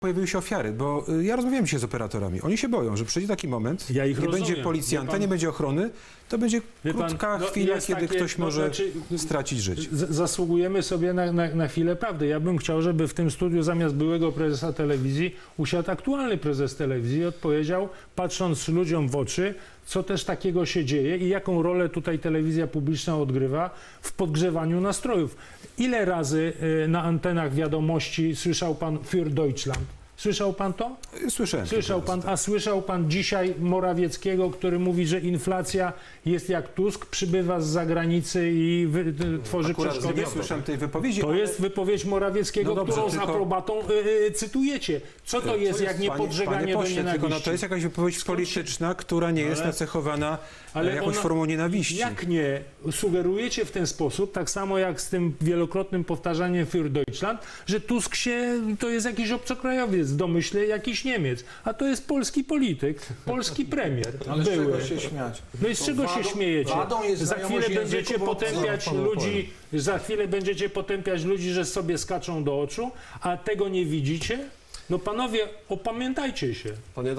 pojawiły się ofiary, bo y, ja rozmawiałem dzisiaj z operatorami. Oni się boją, że przyjdzie taki moment, Ja nie rozumiem. będzie policjanta, pan- nie będzie ochrony, to będzie pan, krótka no, chwila, kiedy takie- ktoś no, może znaczy, stracić życie. Zasługujemy sobie na, na, na chwilę prawdy. Ja bym chciał, żeby w tym studiu zamiast byłego prezesa telewizji usiadł aktualny prezes telewizji i odpowiedział, patrząc ludziom w oczy, co też takiego się dzieje i jaką rolę tutaj telewizja publiczna odgrywa w podgrzewaniu nastrojów. Ile razy y, na antenach wiadomości słyszał pan Für Deutschland? Słyszał pan to? Słyszałem. Słyszał pan, a słyszał pan dzisiaj Morawieckiego, który mówi, że inflacja jest jak Tusk, przybywa z zagranicy i wy, y, tworzy przeszkody? nie słyszałem tej wypowiedzi. To ale- jest wypowiedź Morawieckiego, No dobrze, którą z tylko- aprobatą y, y, cytujecie. Co to jest, jak nie podżeganie do nienawiści? tylko no, to jest jakaś wypowiedź polityczna, która nie jest Ale- nacechowana Ale ale jakąś ona- formą nienawiści. Jak nie sugerujecie w ten sposób, tak samo jak z tym wielokrotnym powtarzaniem für Deutschland, że Tusk się, to jest jakiś obcokrajowiec, w domyśle jakiś Niemiec, a to jest polski polityk, polski premier. Ale z czego się śmiać? No i z czego się śmiejecie? wadą jest Za chwilę będziecie potępiać ludzi, za chwilę będziecie potępiać ludzi, że sobie skaczą do oczu, a tego nie widzicie? No panowie, opamiętajcie się.